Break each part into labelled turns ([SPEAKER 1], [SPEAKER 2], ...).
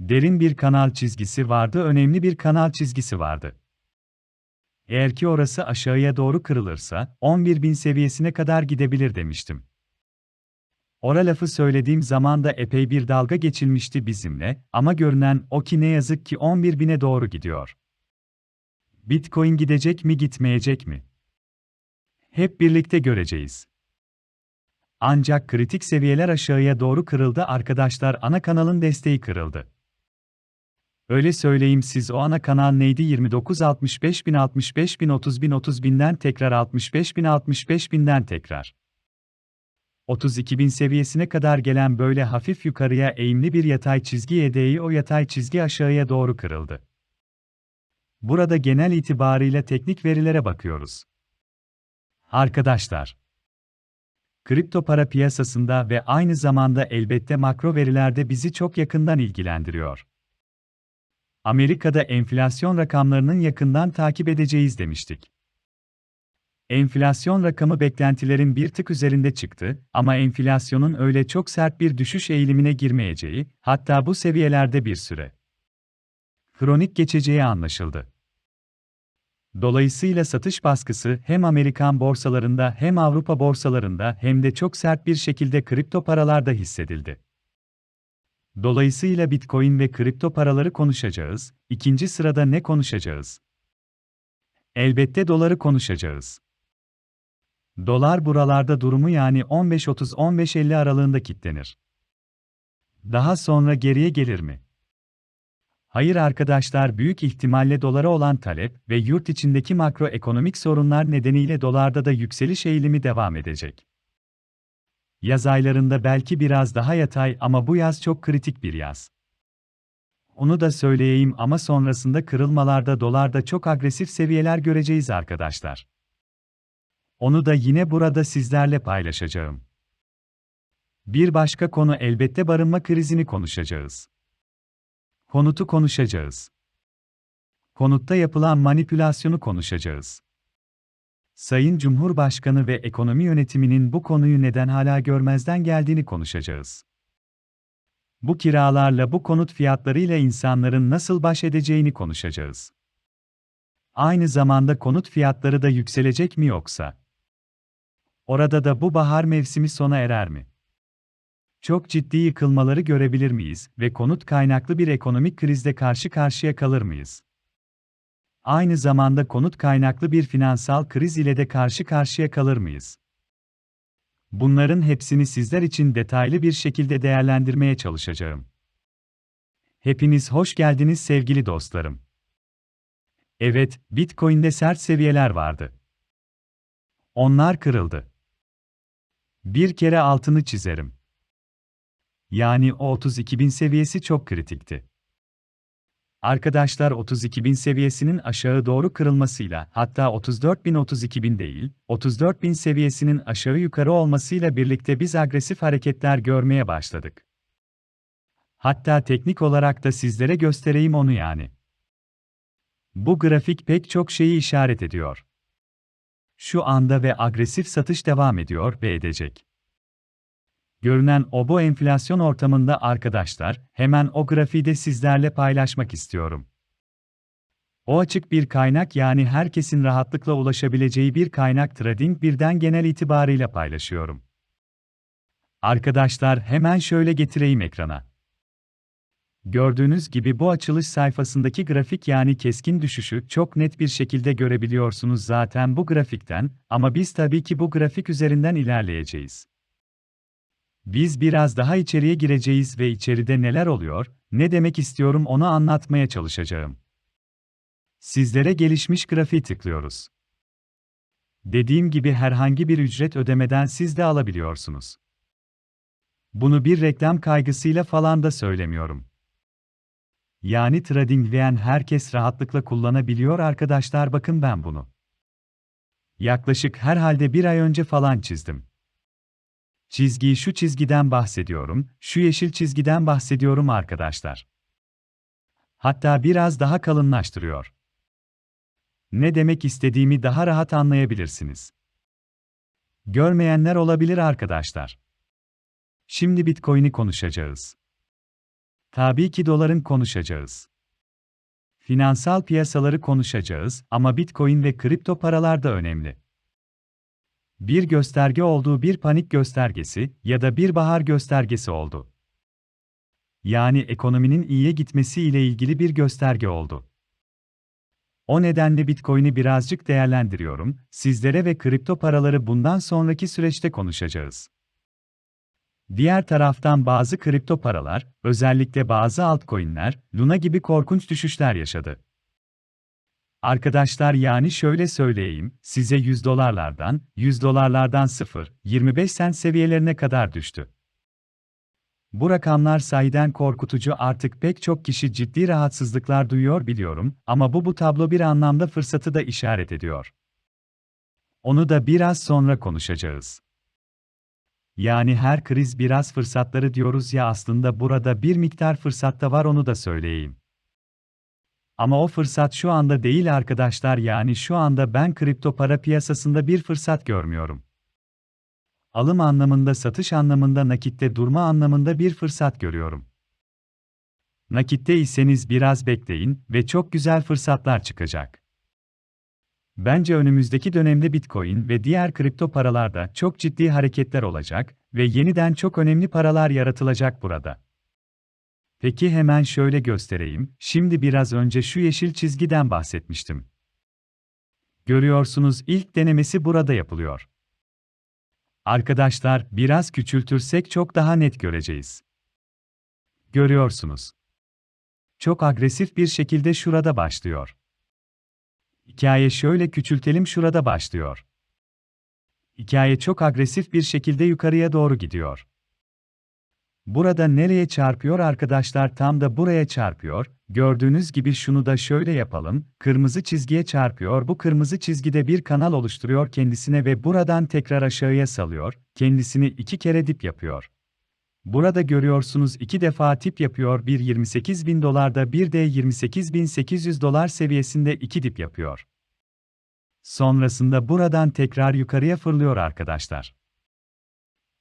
[SPEAKER 1] Derin bir kanal çizgisi vardı, önemli bir kanal çizgisi vardı. Eğer ki orası aşağıya doğru kırılırsa, 11.000 seviyesine kadar gidebilir demiştim. Ora lafı söylediğim zaman da epey bir dalga geçilmişti bizimle ama görünen o ki ne yazık ki 11.000'e doğru gidiyor. Bitcoin gidecek mi gitmeyecek mi? Hep birlikte göreceğiz. Ancak kritik seviyeler aşağıya doğru kırıldı arkadaşlar ana kanalın desteği kırıldı. Öyle söyleyeyim siz o ana kanal neydi 29 65 bin 65 bin 30 bin 30 binden tekrar 65 bin 65 binden tekrar. 32 bin seviyesine kadar gelen böyle hafif yukarıya eğimli bir yatay çizgi yedeği o yatay çizgi aşağıya doğru kırıldı. Burada genel itibarıyla teknik verilere bakıyoruz. Arkadaşlar, kripto para piyasasında ve aynı zamanda elbette makro verilerde bizi çok yakından ilgilendiriyor. Amerika'da enflasyon rakamlarının yakından takip edeceğiz demiştik. Enflasyon rakamı beklentilerin bir tık üzerinde çıktı ama enflasyonun öyle çok sert bir düşüş eğilimine girmeyeceği, hatta bu seviyelerde bir süre kronik geçeceği anlaşıldı. Dolayısıyla satış baskısı hem Amerikan borsalarında hem Avrupa borsalarında hem de çok sert bir şekilde kripto paralarda hissedildi. Dolayısıyla Bitcoin ve kripto paraları konuşacağız. İkinci sırada ne konuşacağız? Elbette doları konuşacağız. Dolar buralarda durumu yani 15.30-15.50 aralığında kitlenir. Daha sonra geriye gelir mi? Hayır arkadaşlar büyük ihtimalle dolara olan talep ve yurt içindeki makroekonomik sorunlar nedeniyle dolarda da yükseliş eğilimi devam edecek. Yaz aylarında belki biraz daha yatay ama bu yaz çok kritik bir yaz. Onu da söyleyeyim ama sonrasında kırılmalarda dolarda çok agresif seviyeler göreceğiz arkadaşlar. Onu da yine burada sizlerle paylaşacağım. Bir başka konu elbette barınma krizini konuşacağız. Konutu konuşacağız. Konutta yapılan manipülasyonu konuşacağız. Sayın Cumhurbaşkanı ve ekonomi yönetiminin bu konuyu neden hala görmezden geldiğini konuşacağız. Bu kiralarla bu konut fiyatlarıyla insanların nasıl baş edeceğini konuşacağız. Aynı zamanda konut fiyatları da yükselecek mi yoksa? Orada da bu bahar mevsimi sona erer mi? Çok ciddi yıkılmaları görebilir miyiz ve konut kaynaklı bir ekonomik krizde karşı karşıya kalır mıyız? Aynı zamanda konut kaynaklı bir finansal kriz ile de karşı karşıya kalır mıyız? Bunların hepsini sizler için detaylı bir şekilde değerlendirmeye çalışacağım. Hepiniz hoş geldiniz sevgili dostlarım. Evet, Bitcoin'de sert seviyeler vardı. Onlar kırıldı. Bir kere altını çizerim. Yani o 32.000 seviyesi çok kritikti. Arkadaşlar 32.000 seviyesinin aşağı doğru kırılmasıyla, hatta 34.000-32.000 değil, 34.000 seviyesinin aşağı yukarı olmasıyla birlikte biz agresif hareketler görmeye başladık. Hatta teknik olarak da sizlere göstereyim onu yani. Bu grafik pek çok şeyi işaret ediyor. Şu anda ve agresif satış devam ediyor ve edecek. Görünen o bu enflasyon ortamında arkadaşlar, hemen o grafiği de sizlerle paylaşmak istiyorum. O açık bir kaynak yani herkesin rahatlıkla ulaşabileceği bir kaynak trading birden genel itibarıyla paylaşıyorum. Arkadaşlar hemen şöyle getireyim ekrana. Gördüğünüz gibi bu açılış sayfasındaki grafik yani keskin düşüşü çok net bir şekilde görebiliyorsunuz zaten bu grafikten ama biz tabii ki bu grafik üzerinden ilerleyeceğiz. Biz biraz daha içeriye gireceğiz ve içeride neler oluyor, ne demek istiyorum onu anlatmaya çalışacağım. Sizlere gelişmiş grafiği tıklıyoruz. Dediğim gibi herhangi bir ücret ödemeden siz de alabiliyorsunuz. Bunu bir reklam kaygısıyla falan da söylemiyorum. Yani tradingleyen herkes rahatlıkla kullanabiliyor arkadaşlar bakın ben bunu. Yaklaşık herhalde bir ay önce falan çizdim. Çizgiyi şu çizgiden bahsediyorum, şu yeşil çizgiden bahsediyorum arkadaşlar. Hatta biraz daha kalınlaştırıyor. Ne demek istediğimi daha rahat anlayabilirsiniz. Görmeyenler olabilir arkadaşlar. Şimdi Bitcoin'i konuşacağız. Tabii ki doların konuşacağız. Finansal piyasaları konuşacağız ama Bitcoin ve kripto paralar da önemli. Bir gösterge olduğu bir panik göstergesi ya da bir bahar göstergesi oldu. Yani ekonominin iyiye gitmesi ile ilgili bir gösterge oldu. O nedenle Bitcoin'i birazcık değerlendiriyorum, sizlere ve kripto paraları bundan sonraki süreçte konuşacağız. Diğer taraftan bazı kripto paralar, özellikle bazı altcoin'ler, Luna gibi korkunç düşüşler yaşadı. Arkadaşlar yani şöyle söyleyeyim, size 100 dolarlardan, 100 dolarlardan 0, 25 sent seviyelerine kadar düştü. Bu rakamlar sahiden korkutucu artık pek çok kişi ciddi rahatsızlıklar duyuyor biliyorum ama bu bu tablo bir anlamda fırsatı da işaret ediyor. Onu da biraz sonra konuşacağız. Yani her kriz biraz fırsatları diyoruz ya aslında burada bir miktar fırsat da var onu da söyleyeyim. Ama o fırsat şu anda değil arkadaşlar yani şu anda ben kripto para piyasasında bir fırsat görmüyorum. Alım anlamında satış anlamında nakitte durma anlamında bir fırsat görüyorum. Nakitte iseniz biraz bekleyin ve çok güzel fırsatlar çıkacak. Bence önümüzdeki dönemde Bitcoin ve diğer kripto paralarda çok ciddi hareketler olacak ve yeniden çok önemli paralar yaratılacak burada. Peki hemen şöyle göstereyim. Şimdi biraz önce şu yeşil çizgiden bahsetmiştim. Görüyorsunuz ilk denemesi burada yapılıyor. Arkadaşlar, biraz küçültürsek çok daha net göreceğiz. Görüyorsunuz. Çok agresif bir şekilde şurada başlıyor. Hikaye şöyle küçültelim şurada başlıyor. Hikaye çok agresif bir şekilde yukarıya doğru gidiyor. Burada nereye çarpıyor arkadaşlar tam da buraya çarpıyor. Gördüğünüz gibi şunu da şöyle yapalım. Kırmızı çizgiye çarpıyor. Bu kırmızı çizgide bir kanal oluşturuyor kendisine ve buradan tekrar aşağıya salıyor. Kendisini iki kere dip yapıyor. Burada görüyorsunuz iki defa tip yapıyor. Bir 28 bin dolarda bir de 28.800 dolar seviyesinde iki dip yapıyor. Sonrasında buradan tekrar yukarıya fırlıyor arkadaşlar.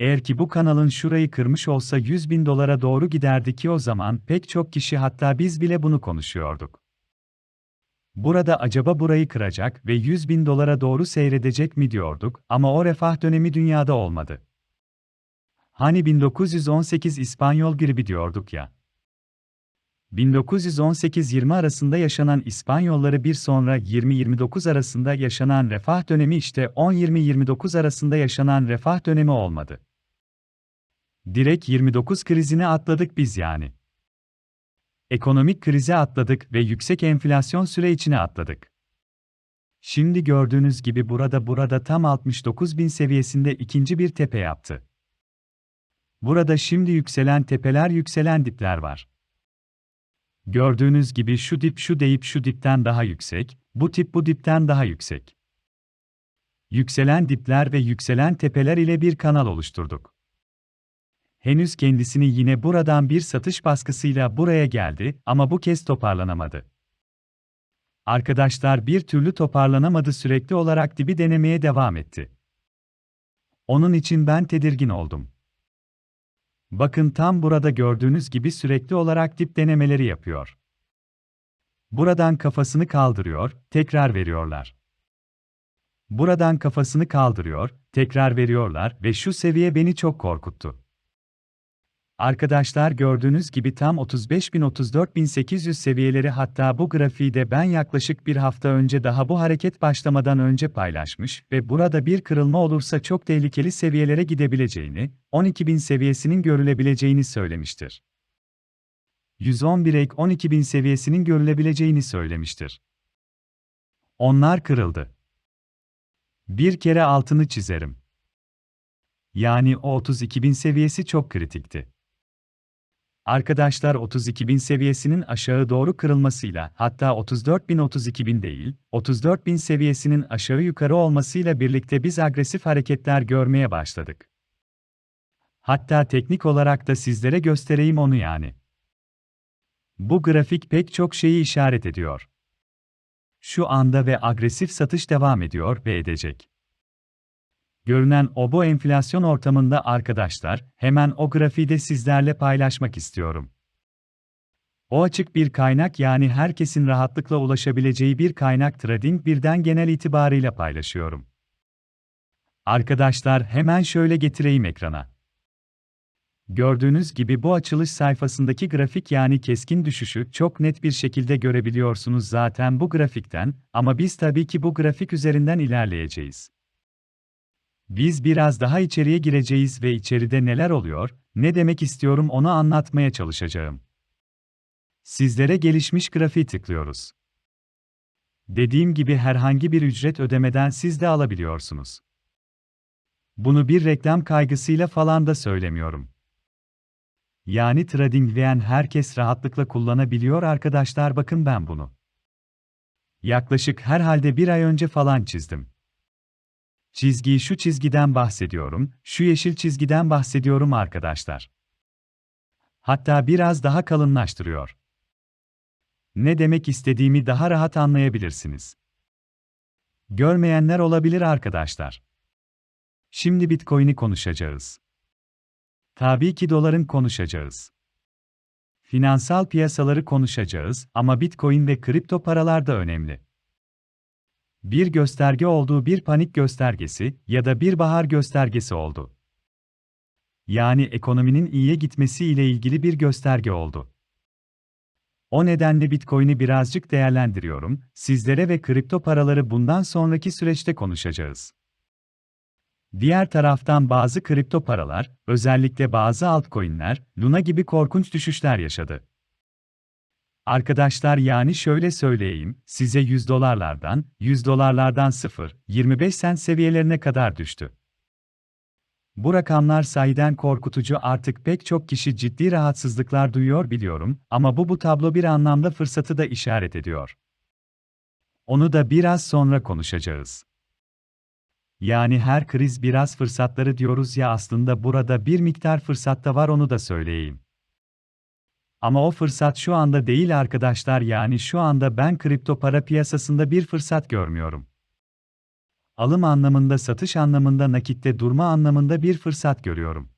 [SPEAKER 1] Eğer ki bu kanalın şurayı kırmış olsa 100 bin dolara doğru giderdi ki o zaman pek çok kişi hatta biz bile bunu konuşuyorduk. Burada acaba burayı kıracak ve 100 bin dolara doğru seyredecek mi diyorduk ama o refah dönemi dünyada olmadı. Hani 1918 İspanyol gribi diyorduk ya. 1918-20 arasında yaşanan İspanyolları bir sonra 20-29 arasında yaşanan refah dönemi işte 10-20-29 arasında yaşanan refah dönemi olmadı. Direkt 29 krizini atladık biz yani. Ekonomik krize atladık ve yüksek enflasyon süre içine atladık. Şimdi gördüğünüz gibi burada burada tam 69 bin seviyesinde ikinci bir tepe yaptı. Burada şimdi yükselen tepeler yükselen dipler var. Gördüğünüz gibi şu dip şu deyip şu dipten daha yüksek, bu tip bu dipten daha yüksek. Yükselen dipler ve yükselen tepeler ile bir kanal oluşturduk. Henüz kendisini yine buradan bir satış baskısıyla buraya geldi ama bu kez toparlanamadı. Arkadaşlar bir türlü toparlanamadı sürekli olarak dibi denemeye devam etti. Onun için ben tedirgin oldum. Bakın tam burada gördüğünüz gibi sürekli olarak dip denemeleri yapıyor. Buradan kafasını kaldırıyor, tekrar veriyorlar. Buradan kafasını kaldırıyor, tekrar veriyorlar ve şu seviye beni çok korkuttu. Arkadaşlar gördüğünüz gibi tam 35.000-34.800 seviyeleri hatta bu grafiği de ben yaklaşık bir hafta önce daha bu hareket başlamadan önce paylaşmış ve burada bir kırılma olursa çok tehlikeli seviyelere gidebileceğini, 12.000 seviyesinin görülebileceğini söylemiştir. 111 ek 12.000 seviyesinin görülebileceğini söylemiştir. Onlar kırıldı. Bir kere altını çizerim. Yani o 32.000 seviyesi çok kritikti. Arkadaşlar 32.000 seviyesinin aşağı doğru kırılmasıyla, hatta 34.000-32.000 değil, 34.000 seviyesinin aşağı yukarı olmasıyla birlikte biz agresif hareketler görmeye başladık. Hatta teknik olarak da sizlere göstereyim onu yani. Bu grafik pek çok şeyi işaret ediyor. Şu anda ve agresif satış devam ediyor ve edecek. Görünen o bu enflasyon ortamında arkadaşlar, hemen o grafiği de sizlerle paylaşmak istiyorum. O açık bir kaynak yani herkesin rahatlıkla ulaşabileceği bir kaynak trading birden genel itibarıyla paylaşıyorum. Arkadaşlar hemen şöyle getireyim ekrana. Gördüğünüz gibi bu açılış sayfasındaki grafik yani keskin düşüşü çok net bir şekilde görebiliyorsunuz zaten bu grafikten ama biz tabii ki bu grafik üzerinden ilerleyeceğiz. Biz biraz daha içeriye gireceğiz ve içeride neler oluyor, ne demek istiyorum onu anlatmaya çalışacağım. Sizlere gelişmiş grafiği tıklıyoruz. Dediğim gibi herhangi bir ücret ödemeden siz de alabiliyorsunuz. Bunu bir reklam kaygısıyla falan da söylemiyorum. Yani tradingleyen herkes rahatlıkla kullanabiliyor arkadaşlar bakın ben bunu. Yaklaşık herhalde bir ay önce falan çizdim. Çizgiyi şu çizgiden bahsediyorum, şu yeşil çizgiden bahsediyorum arkadaşlar. Hatta biraz daha kalınlaştırıyor. Ne demek istediğimi daha rahat anlayabilirsiniz. Görmeyenler olabilir arkadaşlar. Şimdi Bitcoin'i konuşacağız. Tabii ki doların konuşacağız. Finansal piyasaları konuşacağız ama Bitcoin ve kripto paralar da önemli. Bir gösterge olduğu bir panik göstergesi ya da bir bahar göstergesi oldu. Yani ekonominin iyiye gitmesi ile ilgili bir gösterge oldu. O nedenle Bitcoin'i birazcık değerlendiriyorum, sizlere ve kripto paraları bundan sonraki süreçte konuşacağız. Diğer taraftan bazı kripto paralar, özellikle bazı altcoin'ler, Luna gibi korkunç düşüşler yaşadı. Arkadaşlar yani şöyle söyleyeyim, size 100 dolarlardan, 100 dolarlardan 0, 25 sent seviyelerine kadar düştü. Bu rakamlar sahiden korkutucu artık pek çok kişi ciddi rahatsızlıklar duyuyor biliyorum ama bu bu tablo bir anlamda fırsatı da işaret ediyor. Onu da biraz sonra konuşacağız. Yani her kriz biraz fırsatları diyoruz ya aslında burada bir miktar fırsat da var onu da söyleyeyim. Ama o fırsat şu anda değil arkadaşlar yani şu anda ben kripto para piyasasında bir fırsat görmüyorum. Alım anlamında satış anlamında nakitte durma anlamında bir fırsat görüyorum.